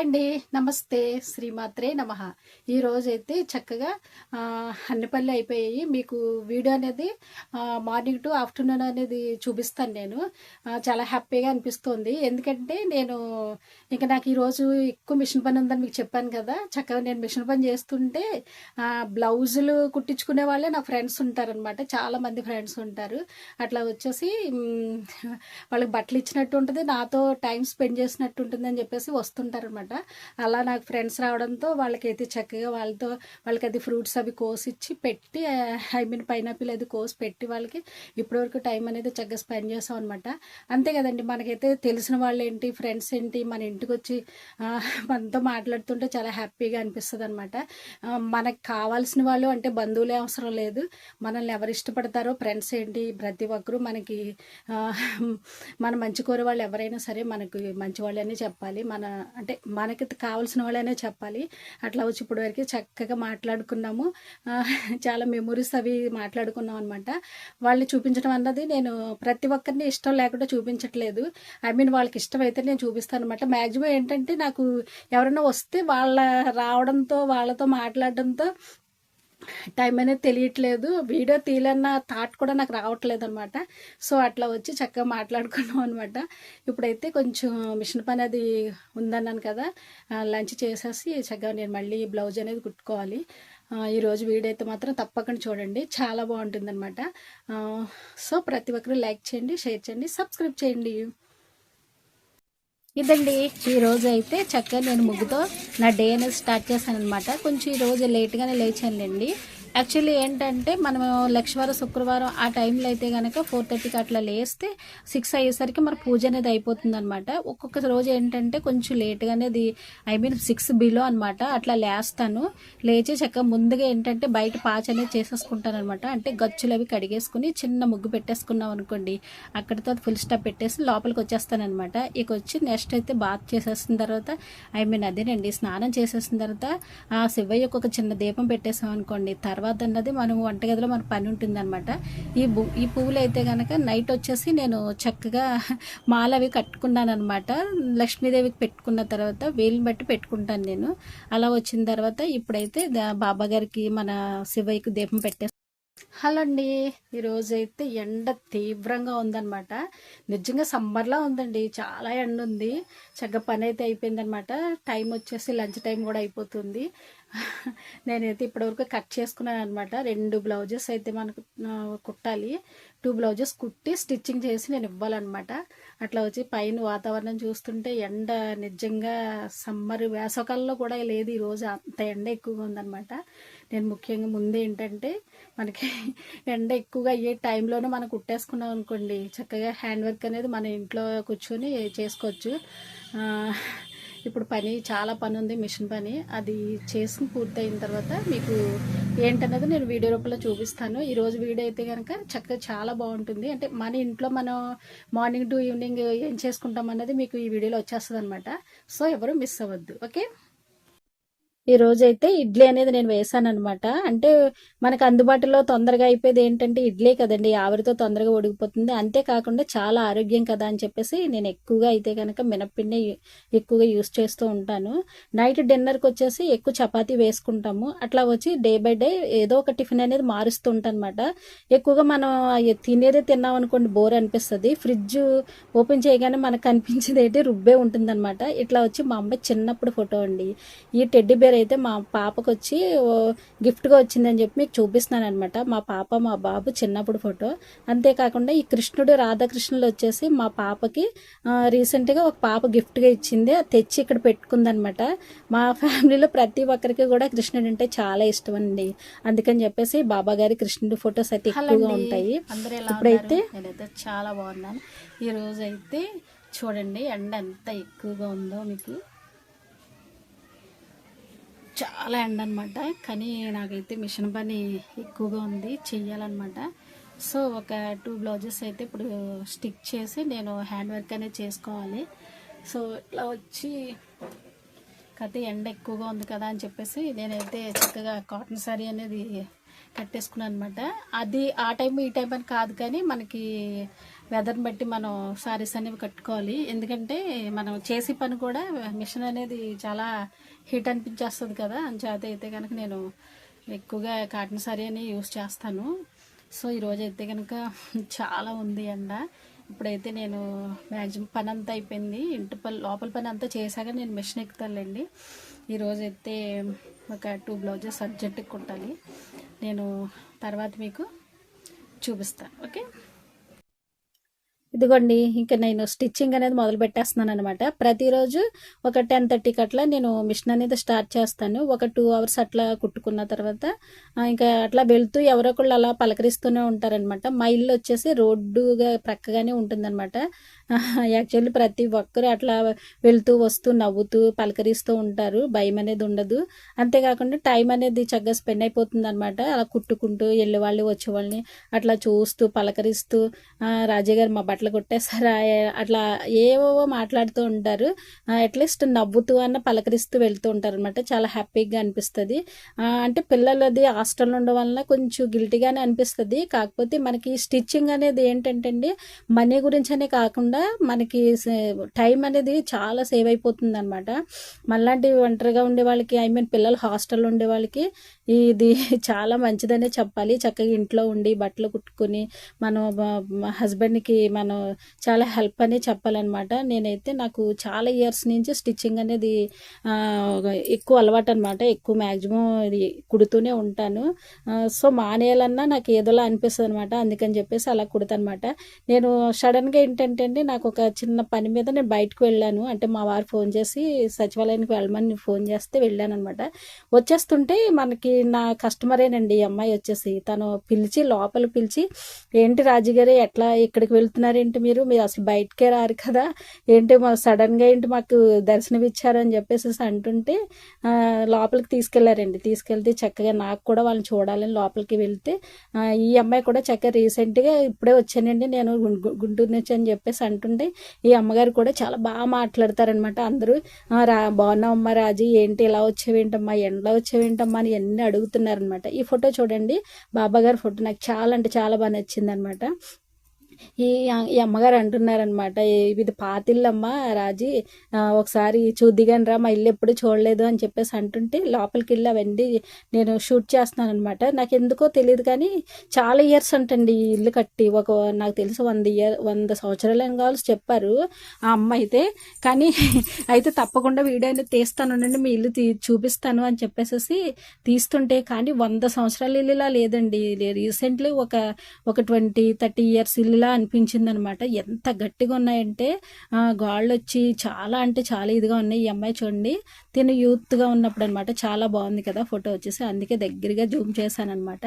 Hi అండి. నమస్తే. శ్రీమాత్రే నమ. ఈరోజైతే చక్కగా అన్నపల్లి అన్ని పనులు అయిపోయాయి. మీకు వీడియో అనేది మార్నింగ్ టు ఆఫ్టర్నూన్ అనేది చూపిస్తాను నేను. చాలా హ్యాపీగా అనిపిస్తుంది. ఎందుకంటే నేను ఇంకా నాకు ఈరోజు ఎక్కువ మిషన్ పని ఉందని మీకు చెప్పాను కదా చక్కగా నేను మిషన్ పని చేస్తుంటే బ్లౌజులు కుట్టించుకునే వాళ్ళే నా ఫ్రెండ్స్ ఉంటారనమాట చాలా మంది ఫ్రెండ్స్ ఉంటారు. అట్లా వచ్చేసి వాళ్ళకి బట్టలు ఇచ్చినట్టు ఉంటుంది నాతో టైం స్పెండ్ చేసినట్టు ఉంటుంది అని చెప్పేసి వస్తుంటారనమాట అలా నాకు ఫ్రెండ్స్ రావడంతో వాళ్ళకైతే చక్కగా వాళ్ళతో వాళ్ళకి అది ఫ్రూట్స్ అవి కోసిచ్చి పెట్టి ఐ మీన్ పైనాపిల్ అది కోసి పెట్టి వాళ్ళకి ఇప్పటివరకు టైం అనేది చక్కగా స్పెండ్ చేసాం అనమాట అంతే కదండి మనకైతే తెలిసిన వాళ్ళు ఏంటి ఫ్రెండ్స్ ఏంటి మన ఇంటి ఇంటికి వచ్చి మనతో మాట్లాడుతుంటే చాలా హ్యాపీగా అనిపిస్తుంది అనమాట మనకు కావాల్సిన వాళ్ళు అంటే బంధువులే అవసరం లేదు. మనల్ని ఎవరు ఇష్టపడతారో ఫ్రెండ్స్ ఏంటి ప్రతి ఒక్కరూ మనకి మన మంచి కోరే వాళ్ళు ఎవరైనా సరే మనకి మంచి వాళ్ళనే చెప్పాలి. మన అంటే మనకి కావాల్సిన వాళ్ళనే చెప్పాలి. అట్లా వచ్చి ఇప్పటి వరకు చక్కగా మాట్లాడుకున్నాము. చాలా మెమొరీస్ అవి మాట్లాడుకున్నాం అనమాట వాళ్ళని చూపించడం అన్నది నేను ప్రతి ఒక్కరిని ఇష్టం లేకుండా చూపించట్లేదు. ఐ మీన్ వాళ్ళకి ఇష్టం అయితే నేను చూపిస్తాను అనమాట మ్యాక్సిమం ఏంటంటే నాకు ఎవరైనా వస్తే వాళ్ళ రావడంతో వాళ్ళతో మాట్లాడడంతో టైం అనేది తెలియట్లేదు. వీడియో తీయాలన్న థాట్ కూడా నాకు రావట్లేదు అనమాట సో అట్లా వచ్చి చక్కగా మాట్లాడుకున్నాం అనమాట ఇప్పుడైతే కొంచెం మిషన్ పని అది ఉందన్నాను కదా లంచ్ చేసేసి చక్కగా నేను మళ్ళీ బ్లౌజ్ అనేది కుట్టుకోవాలి. ఈరోజు వీడియో అయితే మాత్రం తప్పకుండా చూడండి. చాలా బాగుంటుంది అనమాట సో ప్రతి ఒక్కరు లైక్ చేయండి షేర్ చేయండి సబ్స్క్రైబ్ చేయండి. ఇదండి. ఈరోజు అయితే చక్కగా నేను ముగ్గుతో నా డే అనేది స్టార్ట్ చేశాను అనమాట కొంచెం ఈ రోజు లేట్గానే లేచానులేండి. యాక్చువల్లీ ఏంటంటే మనం లక్షవారం శుక్రవారం ఆ టైంలో అయితే కనుక ఫోర్ థర్టీకి అట్లా లేస్తే సిక్స్ అయ్యేసరికి మన పూజ అనేది అయిపోతుంది అనమాట ఒక్కొక్క రోజు ఏంటంటే కొంచెం లేట్గానే అనేది ఐ మీన్ సిక్స్ బిలో అనమాట అట్లా లేస్తాను. లేచి చక్కగా ముందుగా ఏంటంటే బయట పాచ అనేది చేసేసుకుంటాను అనమాట అంటే గచ్చులు అవి కడిగేసుకుని చిన్న ముగ్గు పెట్టేసుకున్నాం అనుకోండి అక్కడితో ఫుల్ స్టాప్ పెట్టేసి లోపలికి వచ్చేస్తాను అనమాట ఇక వచ్చి నెక్స్ట్ అయితే బాత్ చేసేసిన తర్వాత ఐ మీన్ అదేనండి స్నానం చేసేసిన తర్వాత ఆ శివయ్యకు ఒక చిన్న దీపం పెట్టేసాం అనుకోండి తర్వాత తర్వాత అన్నది మనం వంటగదిలో మన పని ఉంటుందన్నమాట. ఈ ఈ పువ్వులు అయితే కనుక నైట్ వచ్చేసి నేను చక్కగా మాల అవి కట్టుకున్నాను అనమాట లక్ష్మీదేవికి పెట్టుకున్న తర్వాత వేలుని బట్టి పెట్టుకుంటాను నేను. అలా వచ్చిన తర్వాత ఇప్పుడైతే దా- బాబా గారికి మన శివయ్యకు దీపం పెట్టే హలో అండి. ఈరోజు అయితే ఎండ తీవ్రంగా ఉందన్నమాట. నిజంగా సమ్మర్లా ఉందండి. చాలా ఎండ ఉంది చక్కగా పని అయితే అయిపోయిందనమాట టైం వచ్చేసి లంచ్ టైం కూడా అయిపోతుంది. నేనైతే ఇప్పటివరకు కట్ చేసుకున్నాను అనమాట రెండు బ్లౌజెస్ అయితే మనకు కుట్టాలి. టూ బ్లౌజెస్ కుట్టి స్టిచ్చింగ్ చేసి నేను ఇవ్వాలన్నమాట. అట్లా వచ్చి పైన వాతావరణం చూస్తుంటే ఎండ నిజంగా సమ్మర్ వేసవకాలంలో కూడా లేదు ఈరోజు అంత ఎండ ఎక్కువగా ఉందన్నమాట. నేను ముఖ్యంగా ముందు ఏంటంటే మనకి ఎండ ఎక్కువగా అయ్యే టైంలోనే మనం కుట్టేసుకున్నాం అనుకోండి. చక్కగా హ్యాండ్ వర్క్ అనేది మన ఇంట్లో కూర్చొని చేసుకోవచ్చు. ఇప్పుడు పని చాలా పని ఉంది మిషన్ పని. అది చేసుకుని పూర్తయిన తర్వాత మీకు ఏంటన్నది నేను వీడియో రూపంలో చూపిస్తాను. ఈరోజు వీడియో అయితే కనుక చక్కగా చాలా బాగుంటుంది. అంటే మన ఇంట్లో మనం మార్నింగ్ టు ఈవినింగ్ ఏం చేసుకుంటాం అన్నది మీకు ఈ వీడియోలో వచ్చేస్తుంది అనమాట సో ఎవరు మిస్ అవ్వద్దు. ఓకే? ఈ రోజు అయితే ఇడ్లీ అనేది నేను వేసాను అనమాట అంటే మనకు అందుబాటులో తొందరగా అయిపోయేది ఏంటంటే ఇడ్లీ కదండి. ఆవిరితో తొందరగా ఉడికిపోతుంది. అంతేకాకుండా చాలా ఆరోగ్యం కదా అని చెప్పేసి నేను ఎక్కువగా అయితే కనుక మినప్పిండి ఎక్కువగా యూస్ చేస్తూ ఉంటాను. నైట్ డిన్నర్కి వచ్చేసి ఎక్కువ చపాతీ వేసుకుంటాము. అట్లా వచ్చి డే బై డే ఏదో ఒక టిఫిన్ అనేది మారుస్తూ ఉంటాను అనమాట ఎక్కువగా మనం తినేదే తిన్నాం అనుకోండి బోర్ అనిపిస్తుంది. ఫ్రిడ్జ్ ఓపెన్ చేయగానే మనకు కనిపించేది అయితే రుబ్బే ఉంటుందన్నమాట. ఇట్లా వచ్చి మా అమ్మాయి చిన్నప్పుడు ఫోటో అండి. ఈ టెడ్డీ బేర్ అయితే మా పాపకు వచ్చి గిఫ్ట్గా వచ్చిందని చెప్పి మీకు చూపిస్తున్నాను అనమాట మా పాప మా బాబు చిన్నప్పుడు ఫోటో. అంతేకాకుండా ఈ కృష్ణుడు రాధాకృష్ణులు వచ్చేసి మా పాపకి రీసెంట్గా ఒక పాప గిఫ్ట్గా ఇచ్చింది. తెచ్చి ఇక్కడ పెట్టుకుందనమాట మా ఫ్యామిలీలో ప్రతి ఒక్కరికి కూడా కృష్ణుడు అంటే చాలా ఇష్టం అండి అందుకని చెప్పేసి బాబా గారి కృష్ణుడి ఫొటోస్ అయితే ఎక్కువగా ఉంటాయి. ఇప్పుడైతే నేనైతే చాలా బాగున్నాను. ఈ రోజు అయితే చూడండి ఎండ ఎంత ఎక్కువగా ఉందో మీకు. చాలా ఎండ అనమాట కానీ నాకైతే మిషన్ పని ఎక్కువగా ఉంది చెయ్యాలన్నమాట. సో ఒక టూ బ్లౌజెస్ అయితే ఇప్పుడు స్టిక్ చేసి నేను హ్యాండ్ వర్క్ అనేది చేసుకోవాలి. సో ఇట్లా వచ్చి కథ ఎండ ఎక్కువగా ఉంది కదా అని చెప్పేసి నేనైతే చక్కగా కాటన్ శారీ అనేది కట్టేసుకున్నాను అనమాట అది ఆ టైం ఈ టైం అని కాదు కానీ మనకి వెదర్ని బట్టి మనం శారీస్ అనేవి కట్టుకోవాలి. ఎందుకంటే మనం చేసే పని కూడా మిషన్ అనేది చాలా హీట్ అనిపించేస్తుంది కదా. అంచేత అయితే కనుక నేను ఎక్కువగా కాటన్ శారీ అని యూస్ చేస్తాను. సో ఈరోజు అయితే కనుక చాలా ఉంది ఎండ. ఇప్పుడైతే నేను మ్యాక్సిమం పని అంతా అయిపోయింది. ఇంటి పని లోపల పని అంతా చేశాక నేను మిషన్ ఎక్కుతానులేండి. ఈరోజు అయితే ఒక టూ బ్లౌజెస్ అర్జెంట్గా కుట్టాలి. నేను తర్వాత మీకు చూపిస్తాను. ఓకే? ఇదిగోండి ఇంకా నేను స్టిచ్చింగ్ అనేది మొదలు పెట్టేస్తున్నాను అనమాట ప్రతిరోజు ఒక టెన్ థర్టీకి అట్లా నేను మిషన్ అనేది స్టార్ట్ చేస్తాను. ఒక టూ అవర్స్ అట్లా కుట్టుకున్న తర్వాత ఇంకా అట్లా వెళ్తూ ఎవరో ఒకళ్ళు అలా పలకరిస్తూనే ఉంటారనమాట మా ఇల్లు వచ్చేసి రోడ్డుగా ప్రక్కగానే ఉంటుందన్నమాట. యాక్చువల్లీ ప్రతి ఒక్కరు అట్లా వెళ్తూ వస్తూ నవ్వుతూ పలకరిస్తూ ఉంటారు. భయం అనేది ఉండదు. అంతేకాకుండా టైం అనేది చక్కగా స్పెండ్ అయిపోతుంది అనమాట అలా కుట్టుకుంటూ వెళ్ళే వాళ్ళు వచ్చే వాళ్ళని అట్లా చూస్తూ పలకరిస్తూ "ఆ, గారు మా బట్ట కొట్టేసారా అట్లా ఏవో మాట్లాడుతూ ఉంటారు. అట్లీస్ట్ నవ్వుతూ అన్న పలకరిస్తూ వెళ్తూ ఉంటారు అనమాట చాలా హ్యాపీగా అనిపిస్తుంది. అంటే పిల్లలది హాస్టల్ ఉండడం వల్ల కొంచెం గిల్టీగానే అనిపిస్తుంది. కాకపోతే మనకి స్టిచ్చింగ్ అనేది ఏంటంటే అండి మనీ గురించి అనే కాకుండా మనకి టైం అనేది చాలా సేవ్ అయిపోతుంది అనమాట మళ్ళాంటి ఒంటరిగా ఉండే వాళ్ళకి ఐ మీన్ పిల్లలు హాస్టల్లో ఉండే వాళ్ళకి ఇది చాలా మంచిదనే చెప్పాలి. చక్కగా ఇంట్లో ఉండి బట్టలు కుట్టుకుని మనం హస్బెండ్కి మనం చాలా హెల్ప్ అని చెప్పాలన్నమాట. నేనైతే నాకు చాలా ఇయర్స్ నుంచి స్టిచ్చింగ్ అనేది ఎక్కువ అలవాటు అనమాట ఎక్కువ మ్యాక్సిమం ఇది కుడుతూనే ఉంటాను. సో మానేయాలన్నా నాకు ఏదోలా అనిపిస్తుంది అనమాట అందుకని చెప్పేసి అలా కుడతానమాట నేను సడన్గా ఏంటంటే అండి నాకు ఒక చిన్న పని మీద నేను బయటకు వెళ్ళాను. అంటే మా వారు ఫోన్ చేసి సచివాలయానికి వెళ్ళమని ఫోన్ చేస్తే వెళ్ళాను అనమాట వచ్చేస్తుంటే మనకి నా కస్టమరేనండి ఈ అమ్మాయి వచ్చేసి. తను పిలిచి లోపల పిలిచి ఏంటి రాజుగారు ఎట్లా ఇక్కడికి వెళ్తున్నారు? ఏంటి మీరు? మీరు అసలు బయటకే రారు కదా. ఏంటి మా సడన్గా ఏంటి మాకు దర్శనం ఇచ్చారని చెప్పేసి అంటుంటే లోపలికి తీసుకెళ్ళారండి. తీసుకెళ్తే చక్కగా నాకు కూడా వాళ్ళని చూడాలని లోపలికి వెళ్తే ఈ అమ్మాయి కూడా చక్కగా రీసెంట్గా ఇప్పుడే వచ్చానండి. నేను గు- గుంటూరు నుంచి అని చెప్పేసి అంటుంటే ఈ అమ్మగారు కూడా చాలా బాగా మాట్లాడతారనమాట అందరూ రా బాగున్నావమ్మా రాజీ. ఏంటి ఇలా వచ్చేవేంటమ్మా ఎండలో వచ్చేవేంటమ్మా అని అన్నీ అడుగుతున్నారనమాట ఈ ఫోటో చూడండి. బాబా గారి ఫోటో నాకు చాలా అంటే చాలా బాగా నచ్చింది అనమాట ఈ ఈ అమ్మగారు అంటున్నారనమాట ఇది పాతిల్లమ్మ రాజీ ఒకసారి చూద్దిగాని రా మా ఇల్లు ఎప్పుడు చూడలేదు అని చెప్పేసి అంటుంటే లోపలికి వెళ్ళి అవన్నీ నేను షూట్ చేస్తున్నాను అనమాట నాకు ఎందుకో తెలియదు కానీ చాలా ఇయర్స్ అంటండి ఈ ఇల్లు కట్టి ఒక నాకు తెలిసి వంద ఇయర్ వంద సంవత్సరాలు ఏం కావాల్సి చెప్పారు ఆ అమ్మ అయితే. కానీ అయితే తప్పకుండా వీడియో అనేది తీస్తాను ఉండండి మీ ఇల్లు తీ చూపిస్తాను అని చెప్పేసి తీస్తుంటే కానీ వంద సంవత్సరాల ఇల్లులా లేదండి. రీసెంట్లీ ఒక ఒక ట్వంటీ థర్టీ ఇయర్స్ ఇల్లులా అనిపించింది అనమాట ఎంత గట్టిగా ఉన్నాయంటే గోళ్ళు వచ్చి చాలా అంటే చాలా ఇదిగా ఉన్నాయి ఈ అమ్మాయి చూడండి. తిను యూత్గా ఉన్నప్పుడు అనమాట చాలా బాగుంది కదా ఫోటో వచ్చేసి. అందుకే దగ్గరగా జూమ్ చేశాను అనమాట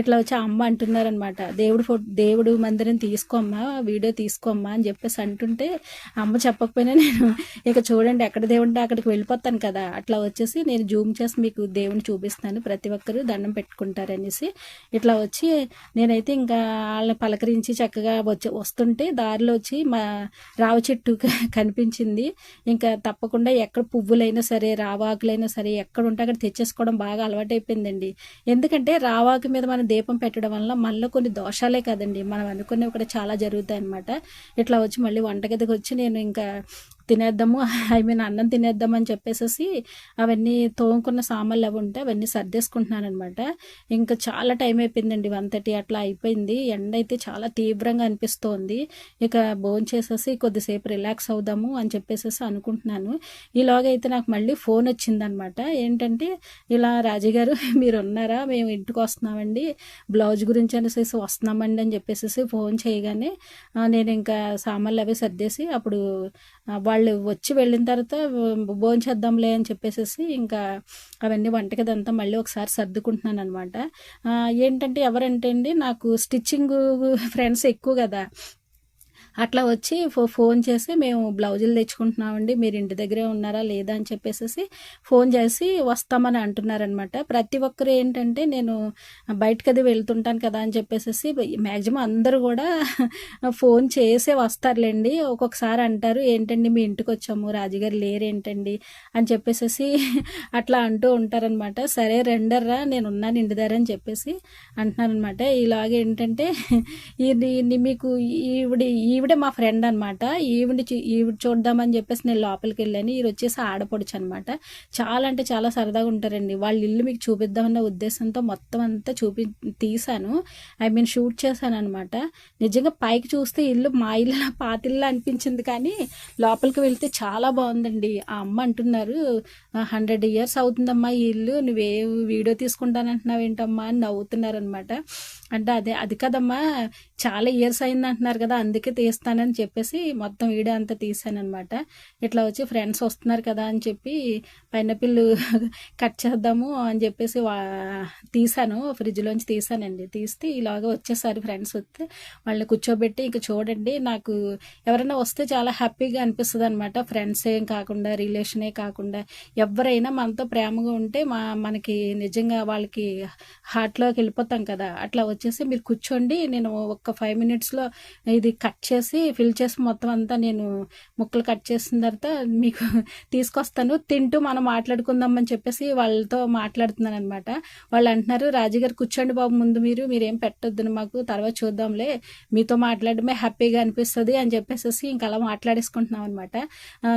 ఇట్లా వచ్చి ఆ అమ్మ అంటున్నారనమాట దేవుడు ఫోటో దేవుడు మందిరం తీసుకోమ్మా వీడియో తీసుకోమ్మా అని చెప్పేసి అంటుంటే అమ్మ చెప్పకపోయినా నేను ఇక చూడండి ఎక్కడ దేవుంటే అక్కడికి వెళ్ళిపోతాను కదా. అట్లా వచ్చేసి నేను జూమ్ చేసి మీకు దేవుని చూపిస్తాను. ప్రతి ఒక్కరు దండం పెట్టుకుంటారనేసి ఇట్లా వచ్చి నేనైతే ఇంకా వాళ్ళని పలకరించి చక్కగా వచ్చి వస్తుంటే దారిలో వచ్చి మా రావ చెట్టు కనిపించింది. ఇంకా తప్పకుండా ఎక్కడ పువ్వులైనా సరే రావాకులైనా సరే ఎక్కడ ఉంటే అక్కడ తెచ్చేసుకోవడం బాగా అలవాటైపోయిందండి. ఎందుకంటే రావాకు మీద మనం దీపం పెట్టడం వల్ల మళ్ళీ కొన్ని దోషాలే కదండి. మనం అనుకునేవి కూడా చాలా జరుగుతాయి అనమాట ఇట్లా వచ్చి మళ్ళీ వంటగదికి వచ్చి నేను ఇంకా తినేద్దాము. ఐ మీన్ అన్నం తినేద్దాం అని చెప్పేసి అవన్నీ తోముకున్న సామాన్లు అవి ఉంటే అవన్నీ సర్దేసుకుంటున్నాను అనమాట ఇంకా చాలా టైం అయిపోయిందండి. వన్ థర్టీ అట్లా అయిపోయింది. ఎండ అయితే చాలా తీవ్రంగా అనిపిస్తోంది. ఇక భోజనం చేసేసి కొద్దిసేపు రిలాక్స్ అవుదాము అని చెప్పేసి అనుకుంటున్నాను. ఈలోగా అయితే నాకు మళ్ళీ ఫోన్ వచ్చిందనమాట ఏంటంటే ఇలా రాజీ గారు మీరు ఉన్నారా? మేము ఇంటికి వస్తున్నామండి. బ్లౌజ్ గురించి అనేసి వస్తున్నామండి అని చెప్పేసి ఫోన్ చేయగానే నేను ఇంకా సామాన్లు అవి సర్దేసి అప్పుడు వాళ్ళు వచ్చి వెళ్ళిన తర్వాత భోంచేద్దాంలే అని చెప్పేసి ఇంకా అవన్నీ వంటకదంతా మళ్ళీ ఒకసారి సర్దుకుంటున్నాను అనమాట ఏంటంటే ఎవరంటే అండి నాకు స్టిచ్చింగ్ ఫ్రెండ్స్ ఎక్కువ కదా. అట్లా వచ్చి ఫో- ఫోన్ చేసి మేము బ్లౌజులు తెచ్చుకుంటున్నామండి. మీరు ఇంటి దగ్గరే ఉన్నారా లేదా అని చెప్పేసి ఫోన్ చేసి వస్తామని అంటున్నారనమాట ప్రతి ఒక్కరు ఏంటంటే నేను బయటకు అది వెళ్తుంటాను కదా అని చెప్పేసి మ్యాక్సిమం అందరూ కూడా ఫోన్ చేసే వస్తారులేండి. ఒక్కొక్కసారి అంటారు ఏంటండి మీ ఇంటికి వచ్చాము? రాజుగారు లేరేంటండి? అని చెప్పేసి అట్లా అంటూ ఉంటారనమాట సరే రెండర్రా నేను ఉన్నాను ఇంటి దగ్గర అని చెప్పేసి అంటున్నారనమాట ఇలాగ ఏంటంటే ఇది మీకు ఈవిడ ఈ మా ఫ్రెండ్ అనమాట ఈవిడ చూ- ఈవిడ చూద్దామని చెప్పేసి నేను లోపలికి వెళ్ళాను. ఈవిడ వచ్చేసి ఆడపడుచు అనమాట చాలా అంటే చాలా సరదాగా ఉంటారండి. వాళ్ళ ఇల్లు మీకు చూపిద్దామన్న ఉద్దేశంతో మొత్తం అంతా చూపి తీశాను. ఐ మీన్ షూట్ చేశాను అనమాట నిజంగా పైకి చూస్తే ఇల్లు మా ఇల్లు పాత ఇల్లు అనిపించింది కానీ లోపలికి వెళ్తే చాలా బాగుందండి. ఆ అమ్మ అంటున్నారు హండ్రెడ్ ఇయర్స్ అవుతుందమ్మా ఈ ఇల్లు. నువ్వే వీడియో తీసుకుంటానంటున్నావు ఏంటమ్మా? అని నవ్వుతున్నారు అనమాట అంటే అదే అది కదమ్మా. చాలా ఇయర్స్ అయింది అంటున్నారు కదా. అందుకే తీస్తానని చెప్పేసి మొత్తం వీడియో అంతా తీసానమాట ఇట్లా వచ్చి ఫ్రెండ్స్ వస్తున్నారు కదా అని చెప్పి పైనాపిల్ కట్ చేద్దాము అని చెప్పేసి తీసాను ఫ్రిడ్జ్లోంచి తీసానండి తీస్తే ఇలాగ వచ్చేసారి ఫ్రెండ్స్ వస్తే వాళ్ళని కూర్చోబెట్టి ఇంక చూడండి. నాకు ఎవరైనా వస్తే చాలా హ్యాపీగా అనిపిస్తుంది అనమాట ఫ్రెండ్స్ ఏం కాకుండా రిలేషనే కాకుండా. ఎవరైనా మనతో ప్రేమగా ఉంటే మా మనకి నిజంగా వాళ్ళకి హార్ట్లోకి వెళ్ళిపోతాం కదా. అట్లా వచ్చేసి మీరు కూర్చోండి. నేను ఒక ఫైవ్ మినిట్స్లో ఇది కట్ చేసి ఫిల్ చేసి మొత్తం అంతా నేను ముక్కలు కట్ చేసిన తర్వాత మీకు తీసుకొస్తాను. తింటూ మనం మాట్లాడుకుందాం అని చెప్పేసి వాళ్ళతో మాట్లాడుతున్నాను అనమాట వాళ్ళు అంటున్నారు రాజుగారు కూర్చోండి బాబు ముందు మీరు మీరేం పెట్టొద్దు మాకు తర్వాత చూద్దాంలే. మీతో మాట్లాడమే హ్యాపీగా అనిపిస్తుంది అని చెప్పేసి ఇంకా అలా మాట్లాడేసుకుంటున్నాం అనమాట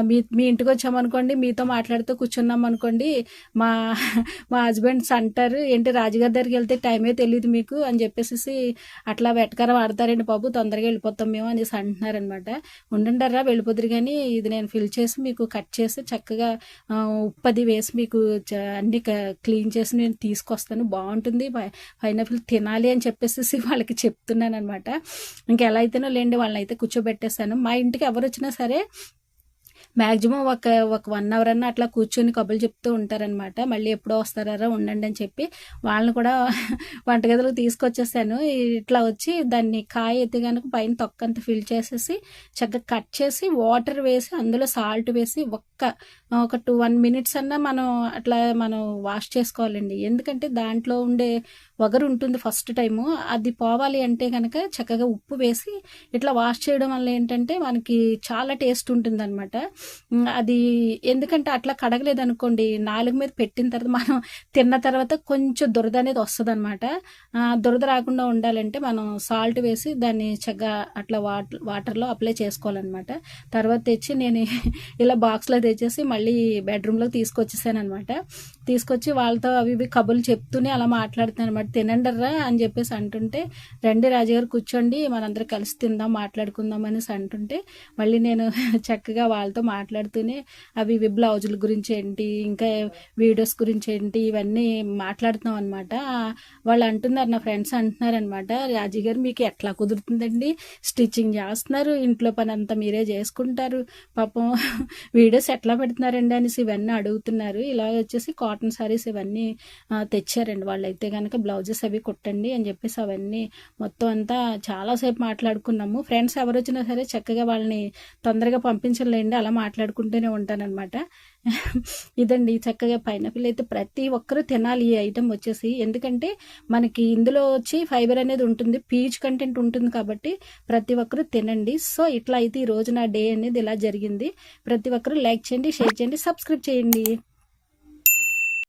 మీ మీ ఇంటికి వచ్చామనుకోండి మీతో మాట్లాడుతూ కూర్చున్నాం అనుకోండి మా మా హస్బెండ్స్ అంటారు ఏంటి రాజుగారి దగ్గరికి వెళ్తే టైమే తెలియదు మీకు అని చెప్పేసి అట్లా వెటకారం ఆడతారండి బాబు తొందరగా వెళ్ళిపోతాం మేము అనేసి అంటున్నారనమాట. ఉండండరా వెళ్ళిపోదురు కానీ ఇది నేను ఫిల్ చేసి మీకు కట్ చేసి చక్కగా ఆ, ఉప్పు అది వేసి మీకు చ- అన్ని క్లీన్ చేసి నేను తీసుకొస్తాను. బాగుంటుంది. పైనాపిల్ తినాలి అని చెప్పేసి వాళ్ళకి చెప్తున్నాను అనమాట ఇంకెలా అయితేనో లేండి వాళ్ళని అయితే కూర్చోబెట్టేస్తాను మా ఇంటికి ఎవరు వచ్చినా సరే మ్యాక్సిమం ఒక ఒక వన్ అవర్ అన్న అట్లా కూర్చొని కబుర్లు చెప్తూ ఉంటారనమాట మళ్ళీ ఎప్పుడో వస్తారా ఉండండి అని చెప్పి వాళ్ళని కూడా వంటగదిలో తీసుకొచ్చేసాను. ఇట్లా వచ్చి దాన్ని కాయ ఎత్తి కనుక పైన తొక్కంత ఫిల్ చేసేసి చక్కగా కట్ చేసి వాటర్ వేసి అందులో సాల్ట్ వేసి ఒక్క ఒక టూ వన్ మినిట్స్ అన్నా మనం అట్లా మనం వాష్ చేసుకోవాలండి. ఎందుకంటే దాంట్లో ఉండే వగరు ఉంటుంది ఫస్ట్ టైము. అది పోవాలి అంటే కనుక చక్కగా ఉప్పు వేసి ఇట్లా వాష్ చేయడం వల్ల ఏంటంటే మనకి చాలా టేస్ట్ ఉంటుంది అనమాట అది ఎందుకంటే అట్లా కడగలేదు అనుకోండి నాలుగు మీద పెట్టిన తర్వాత మనం తిన్న తర్వాత కొంచెం దురద అనేది వస్తుంది అనమాట దురద రాకుండా ఉండాలంటే మనం సాల్ట్ వేసి దాన్ని చక్కగా అట్లా వాటర్ వాటర్లో అప్లై చేసుకోవాలన్నమాట. తర్వాత తెచ్చి నేను ఇలా బాక్స్లో తెచ్చేసి మళ్ళీ బెడ్రూమ్లో తీసుకొచ్చేసాను అనమాట తీసుకొచ్చి వాళ్ళతో అవి ఇవి కబుర్లు చెప్తూనే అలా మాట్లాడుతున్నాను అనమాట తినండర్రా అని చెప్పేసి అంటుంటే రండి రాజుగారు కూర్చోండి మనందరం కలిసి తిందాం మాట్లాడుకుందాం అనేసి అంటుంటే మళ్ళీ నేను చక్కగా వాళ్ళతో మాట్లాడుతూనే అవి ఇవి బ్లౌజుల గురించి ఏంటి ఇంకా వీడియోస్ గురించి ఏంటి ఇవన్నీ మాట్లాడుతున్నాం అనమాట వాళ్ళు అంటున్నారు నా ఫ్రెండ్స్ అంటున్నారు అనమాట రాజీ గారు మీకు ఎట్లా కుదురుతుందండి? స్టిచ్చింగ్ చేస్తున్నారు ఇంట్లో పని అంతా మీరే చేసుకుంటారు పాపం వీడియోస్ ఎట్లా పెడుతున్నారు? పెడుతున్నారండి అనేసి ఇవన్నీ అడుగుతున్నారు. ఇలా వచ్చేసి కాటన్ సారీస్ ఇవన్నీ తెచ్చారండి వాళ్ళు అయితే కనుక బ్లౌజెస్ అవి కుట్టండి అని చెప్పేసి అవన్నీ మొత్తం అంతా చాలాసేపు మాట్లాడుకున్నాము. ఫ్రెండ్స్ ఎవరు వచ్చినా సరే చక్కగా వాళ్ళని తొందరగా పంపించలేండి. అలా మాట్లాడుకుంటూనే ఉంటానన్నమాట. ఇదండి చక్కగా పైనాపిల్ అయితే ప్రతి ఒక్కరూ తినాలి ఈ ఐటెం వచ్చేసి. ఎందుకంటే మనకి ఇందులో వచ్చి ఫైబర్ అనేది ఉంటుంది పీచ్ కంటెంట్ ఉంటుంది కాబట్టి ప్రతి ఒక్కరూ తినండి. సో ఇట్లా అయితే ఈ రోజు నా డే అనేది ఇలా జరిగింది. ప్రతి ఒక్కరూ లైక్ చేయండి షేర్ చేయండి సబ్స్క్రైబ్ చేయండి.